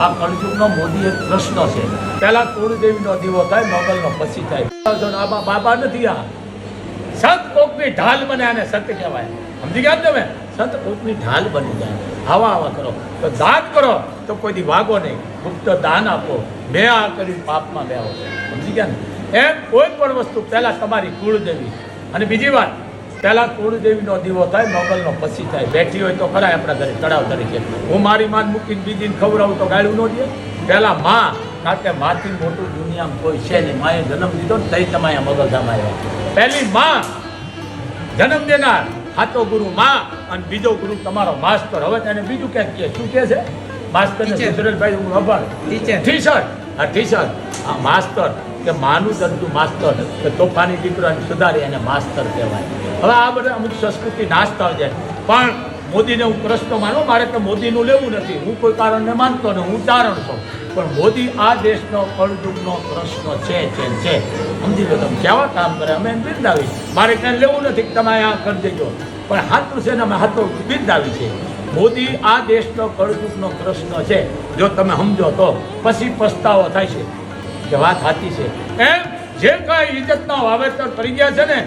આ કળયુગનો મોદી એક પ્રશ્ન છે. પહેલા કુળદેવીનો દીવો થાય, મોગલનો પછી થાય. આમાં બાબા નથી આ. સંત કોકની ઢાલ બને આને સંત કહેવાય. સમજી ગયા તમે? સંત કોકની ઢાલ બની જાય. આવા આવા કરો. તો દાન કરો, તો કોઈ દી વાગો નહીં. ગુપ્ત દાન આપો. મેં આ કરી પાપમાં બે આવો સમજી ગયા ને? એમ કોઈ પણ વસ્તુ, પહેલા તમારી કુળદેવી. અને બીજી વાત પહેલા કુળદેવીનો દીવો થાય મોગલનો પછી થાય. બેઠી હોય તો ખરા આપણા ઘરે તળાવ તરીકે. હું મારી માન મૂકીને બીજીને ખવડાવું તો ગાળું ન દે. પહેલાં માં કારણ કે માથી મોટું દુનિયામાં કોઈ છે નહીં. માએ જન્મ દીધો ને તઈ તમે મગલધામ આવ્યા. પહેલી માં જન્મ દેનાર હાથો ગુરુ માં અને બીજો ગુરુ તમારો માસ્તર. હવે તેને બીજું ક્યાંક કહે? શું કહે છે? માસ્તર ને Teacher. સુરેશભાઈ હું ખબર Teacher. ટીચર આ ટીચર આ માસ્તર. કે માનું દરજ્જુ માસ્તર કે તોફાની દીકરાને સુધારી એને માસ્તર કહેવાય. હવે આ બધા અમુક સંસ્કૃતિ નાશતા જાય પણ મોદીને હું પ્રશ્ન માનું, મારે તો મોદીનું લેવું નથી. હું કોઈ કારણને માનતો ને હું ચારણ છું પણ મોદી આ દેશનો કળદુગનો પ્રશ્ન છે છે છે. સમજી લો તમે, કેવા કામ કરે? અમે એને બિરદાવી મારે ક્યાંય લેવું નથી તમે આ કરી દેજો. પણ હાથું છે ને, અમે હાથો બિરદાવી છે મોદી આ દેશનો કળદુગનો પ્રશ્ન છે. જો તમે સમજો તો. પછી પસ્તાવો થાય છે. કે વાત સાચી છે. એમ જે કાંઈ ઇજ્જતના વાવેતર કરી ગયા છે ને,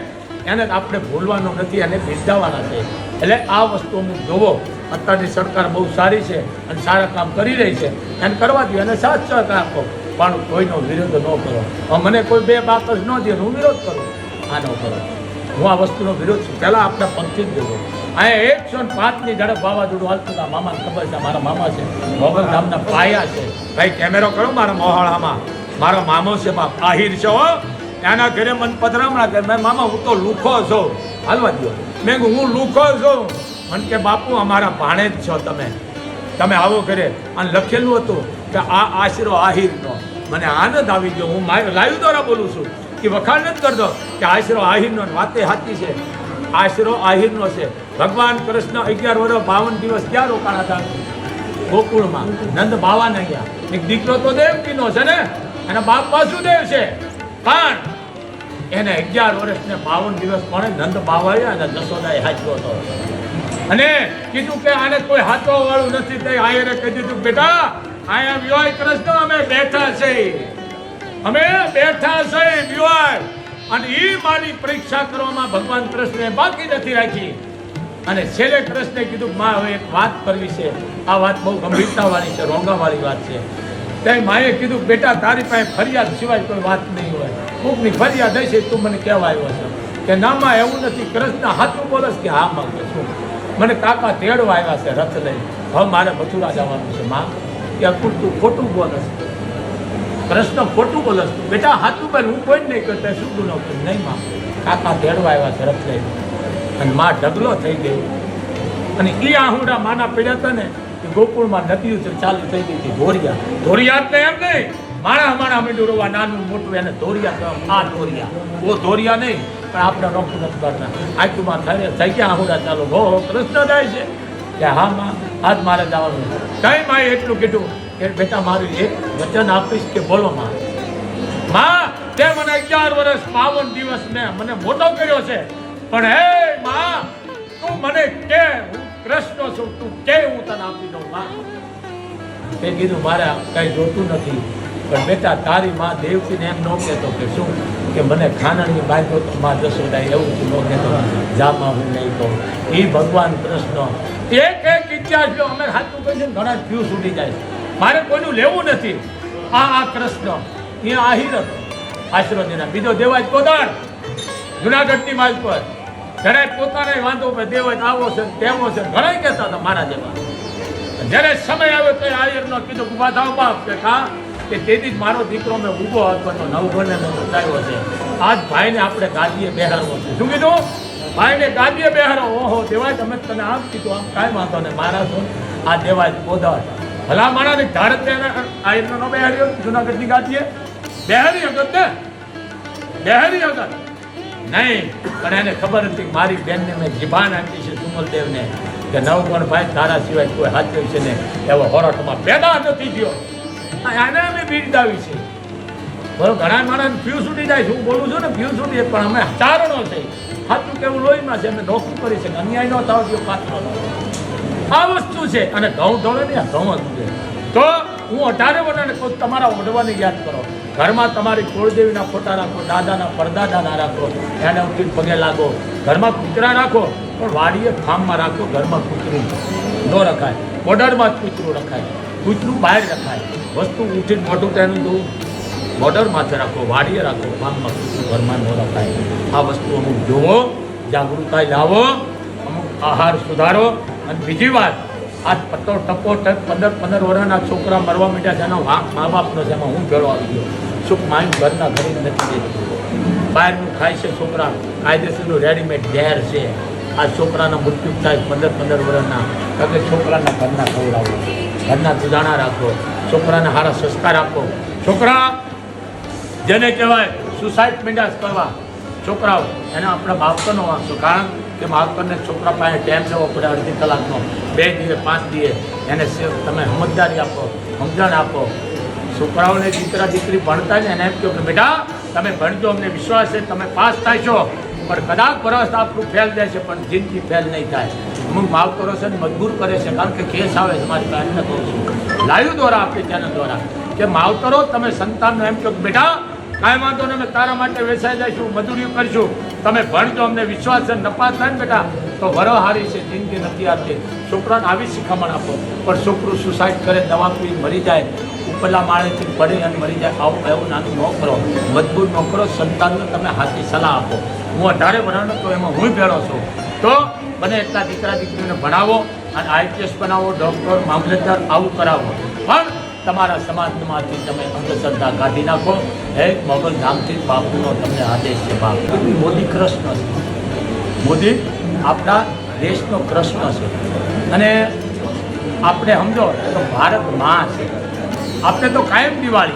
એને આપણે ભૂલવાનું નથી અને બિરદાવવાના છે. એટલે આ વસ્તુ અમુક જોવો. અત્યારની સરકાર બહુ સારી છે અને સારા કામ કરી રહી છે. એને કરવા દો અને સાથ સહકાર આપો. પણ કોઈનો વિરોધ ન કરો. મને કોઈ બે બાકસ ન દે હું વિરોધ કરું. આ ન કરો. હું આ વસ્તુનો વિરોધ છું. પહેલાં આપણે પંક્તિ જ જોવો અહીંયા એકસો ને પાંચની ઝડપ વાવાઝોડું હાલતું હતા મામાને ખબર છે મારા મામા છે. મોગલ ધામના પાયા છે. ભાઈ, કેમેરો કરો મારા મોહાળામાં. મારો મામો છે બાપ, આહિર છે હો. એના ઘરે મન પધરામણા કરે. મેં મામા, હું તો લુખો છું. હાલવા દો મેં હું લુખો છું. મને કે, બાપુ, અમારા ભાણે જ છો તમે. તમે આવો કરે અને લખેલું હતું કે, આ આશરો આહિરનો. મને આનંદ આવી ગયો. હું લાઈવ દ્વારા બોલું છું કે વખાણ નથી કરતો કે આશરો આહિરનો વાતે સાચી છે. આશરો આહિરનો છે. ભગવાન કૃષ્ણ અગિયાર વર્ષ, બાવન દિવસ ક્યાં રોકાણા હતા? ગોકુળમાં. નંદ બાવાને ગયા. એક દીકરો તો દેવકીનો છે ને? અને બાપ વાસુદેવ છે. પણ એને અગિયાર વર્ષ ને બાવન દિવસ પણ નંદ બાવાયા અને જશોદાએ હાચ્યો હતો. અને કીધું કે આને કોઈ હાચવા વાળું નથી તે આયરે કહી દીધું, બેટા આયા વિવાહ કૃષ્ણ અમે બેઠા છે અમે બેઠા છે વિવાહ. અને એ મારી પરીક્ષા કરવામાં ભગવાન કૃષ્ણએ બાકી નથી રાખી. અને છેલ્લે કૃષ્ણે કીધું માં હવે એક વાત કરવી છે. આ વાત બહુ ગંભીરતા વાળી છે રોંગા વાળી વાત છે. તે માએ કીધું, બેટા, તારી પાસે ફરિયાદ સિવાય કોઈ વાત નહીં હોય. કોકની ફરિયાદ હશે તું મને કહેવા આવ્યો છે. કે ના, માં, એવું નથી. કૃષ્ણ હાથું બોલસ કે હા, માં શું? મને કાકા તેડવા આવ્યા છે, રથ લઈ હવે મારે મથુરા જવાનું છે, માં. કે તું ખોટું બોલસ કૃષ્ણ ખોટું બોલસ બેટા, હાથું બોલ, હું કોઈ નહીં કરતા, શું ગુનો નહીં, માં. કાકા તેડવા આવ્યા છે, રથ લઈ અને માં ઢગલો થઈ ગયો. અને એ આહુડા માના પડ્યા હતા ને ગોકુળમાં નદીઓ ચાલુ થઈ ગઈ હતી ધોરિયા. ધોરિયા એટલે એમ નહીં માણા માણા મીંડું રોવા, નાનું મોટું એને ધોરિયા. આ ધોરિયા. ઓ ધોરિયા નહીં, પણ આપણે રોકું નથી કરતા આંખમાં થાય થઈ ગયા આહુડા ચાલો. હો કૃષ્ણ જાય છે. કે હા, માં, આજ મારે જવાનું. કઈ માએ એટલું કીધું કે, બેટા, મારું એક વચન આપીશ કે બોલો, માં. માં, તે મને અગિયાર વર્ષ બાવન દિવસ ને મને મોટો કર્યો છે. પણ હે, માં, તું મને કે, હું કૃષ્ણ છું, તું કે હું તને આપી દઉં? માં તે કીધું, મારે કઈ જોતું નથી. પણ બેટા, તારી માં દેવકીને એમ ન કહેતો કે શું? કે મને ખાનણની બાજુ માં જશોદા એવું તું ન કહેતો. જામાં હું નહીં કહું. એ ભગવાન કૃષ્ણ. એક એક ઇતિહાસ જો અમે સાચું કહીશું ઘણા ફ્યુઝ ઉડી જાય મારે કોઈનું લેવું નથી. આ આ કૃષ્ણ. એ આહિર હતો. આશરો દેના બીજો દેવાજ કોદાળ. જુનાગઢની માલ પર જ્યારે પોતાને વાંધો પર દેવાજ આવો છે, તેવો છે. ઘણા કહેતા હતા મારા જેવા. જ્યારે સમય આવ્યો તો આયરનો કીધું, ઊભા થાવ બાપ. કે કા કે તેથી જ મારો દીકરો મેં ઊભો હતો નવઘરને મેં બતાવ્યો છે. આજ ભાઈને આપણે ગાદીએ બેહારવો છે. શું કીધું? ભાઈને ગાદીએ બેહારો ઓહો, દેવાય, તમે તને આમ કીધું. આમ કાંઈ વાંધો નહીં, મારા છો આ દેવાય પોદા ભલા મારા ધારત આયરનો નો બેહાર્યો જુનાગઢની ગાદીએ? બેહારી અગત ને બેહારી અગત નહીં, પણ એને ખબર હતી મારી બેનને મેં જીભાન આપી છે સુમલદેવને કે નવગણ ભાઈ તારા સિવાય કોઈ હાથ્યો છે ને એવો હોરાટમાં પેદા નથી થયો. આને અમે બિરદાવી છે. બરોબર ઘણા માણસ ફ્યુ સુધી જાય છે, હું બોલું છું ને ફ્યુ સુધી પણ અમે ચારણો છે. સાચું કેવું લોહીમાં છે અમે નોકરી કરી છે, અન્યાય ન થવા દો પાત્ર આ વસ્તુ છે, અને ઘઉં ધોળે ને ઘઉં હતું છે. તો હું અઢારે વર્ષને કહું તમારા ઓઢવાને યાદ કરો. ઘરમાં તમારી કુળદેવીના ફોટા રાખો, દાદાના પરદાદાના રાખો, એને ઉઠી પગે લાગો. ઘરમાં કૂતરા રાખો, પણ વાડીએ ફાર્મમાં રાખો, ઘરમાં કૂતરું. ન રખાય. બોર્ડરમાં જ કૂતરું રખાય. કૂતરું બહાર રખાય. વસ્તુ ઉઠીને મોટું તેનું દઉં બોર્ડર માથે રાખો, વાડીએ રાખો ફાર્મમાં ઘરમાં ન રખાય. આ વસ્તુ અમુક જોવો જાગૃતતા લાવો, અમુક આહાર સુધારો. અને બીજી વાત આ પટ્ટો ટકો ટપ પંદર પંદર વર્ષના છોકરા મરવા મીઠા એનો વાંક મા બાપનો એમાં હું ભેળો આવી ગયો. સુખ માયું ઘરના ઘરે નથી દેતું. બહારનું ખાય છે છોકરા, કાયદેસરનું રેડીમેડ ઝેર છે. આ છોકરાના મૃત્યુ થાય પંદર પંદર વર્ષના. કારણ છોકરાના ઘરના ખવડાવો, ઘરના ગુજાણા રાખો, છોકરાને સારા સંસ્કાર આપો. છોકરા, જેને કહેવાય સુસાઇડ મિંડાસ કરવા. છોકરાઓ, એને આપણે માવતરનો વાંચો કારણ કે માવતરને છોકરા પાસે ટાઈમ લેવો પડે અડધી કલાકનો. બે દિવસ, પાંચ દીએ એને તમે સમજદારી આપો, સમજણ આપો. છોકરાઓને દીકરા, દીકરી ભણતા ને એને એમ કહો કે બેટા, તમે ભણજો, અમને વિશ્વાસ છે, તમે પાસ થાય છો. પણ કદાચ વરસ આપણું ફેલ જાય છે, પણ જિંદગી ફેલ નહીં થાય. અમુક માવતરો છે ને મજબૂર કરે છે, કારણ કે કેસ આવે છે, મારી પાસે કહું છું. દ્વારા, આપણી ચેનલ દ્વારા. કે માવતરો, તમે સંતાનનો એમ કહો બેટા કાંઈ વાંધો ને અમે તારા માટે વેચાઈ જઈશું મજૂરી કરશું. તમે ભણજો, અમને વિશ્વાસ છે, નપાસ થાય ને બેટા. તો વરો હારી છે, જિંદગી નથી આપતી છોકરાને આવી શિખામણ આપો. પણ છોકરું સુસાઇડ કરે, દવા પી, મરી જાય. ઉપરલા માળેથી પડે અને મરી જાય. આવું એવું નાનું ન કરો. મજબૂત ન કરો, સંતાનને તમે હાથી સલાહ આપો. હું અઢારે ભણાવનો તો એમાં હું ભેળો છું. તો બને એટલા દીકરા દીકરીને ભણાવો અને આઈપીએસ બનાવો ડૉક્ટર મામલતદાર, આવું કરાવો. પણ તમારા સમાજમાંથી તમે અંધશ્રદ્ધા કાઢી નાખો. હે મોગલ ધામથી બાપુનો તમને આદેશ છે બાપ. મોદી કૃષ્ણ છે. મોદી? આપણા દેશનો કૃષ્ણ છે. અને આપણે સમજો તો ભારતમાં છે. આપણે તો કાયમ દિવાળી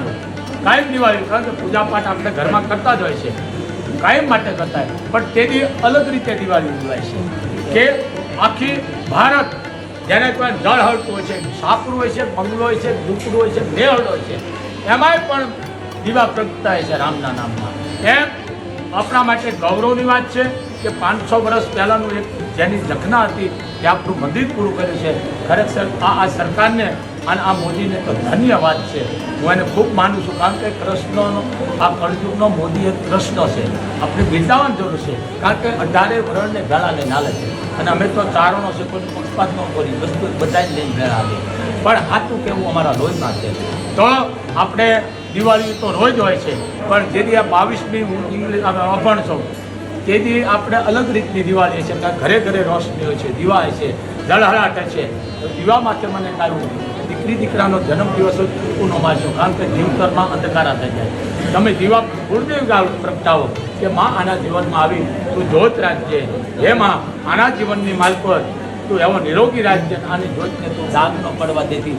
કાયમ દિવાળી કારણ કે પૂજાપાઠ આપણે ઘરમાં કરતા જ હોય છે. કાયમ માટે કરતા હોય. પણ તેની અલગ રીતે દિવાળી ઉજવાય છે. કે આખી ભારત જ્યારે કોઈ જળ હળતું હોય છે, સાપરું હોય છે, બંગલો હોય છે, દુકડું હોય છે મેળ હોય છે, એમાંય પણ દીવા પ્રગટાય છે રામના નામમાં. એમ આપણા માટે ગૌરવની વાત છે કે પાંચસો વર્ષ પહેલાંનું એક જેની જખના હતી તે આપણું મંદિર પૂરું કર્યું છે. ખરેખર આ સરકારને અને આ મોદીને તો ધન્યવાદ છે. હું એને ખૂબ માનું છું, કારણ કે કૃષ્ણનો, આ કળયુગનો મોદી એક કૃષ્ણ છે. આપણે બિરદાવાની જરૂર છે, કારણ કે અઢારે વરણને ભેળાને નાલે છે. અને અમે તો ચારણો છે, કોઈ પક્ષપાત ન કરી, વસ્તુ બધાને લઈને ભેળા હાલે પણ સાચું કહેવું અમારા લોહીમાં છે. તો આપણે દિવાળી તો રોજ હોય છે, પણ જેથી આ બાવીસમી હું ઇંગ્લિશ અભણ છું તેથી આપણે અલગ રીતની દિવાળી છે ઘરે ઘરે રોશની હોય છે, દિવાળી છે. જળહળાટ છે. તો દીવા માટે મને કહ્યું દીકરી દીકરાનો જન્મ દિવસ જ ચૂકું ન કારણ કે જીવતરમાં અંધકારા થઈ જાય. તમે દીવા ગુરુદેવ પ્રગટાવો કે માં આના જીવનમાં આવી, તું જોત રાખજે હે માં, આના જીવનની માલકોર તું એવો નિરોગી રાજ્ય આની જોતને તું દાગ ન પડવા દેતી.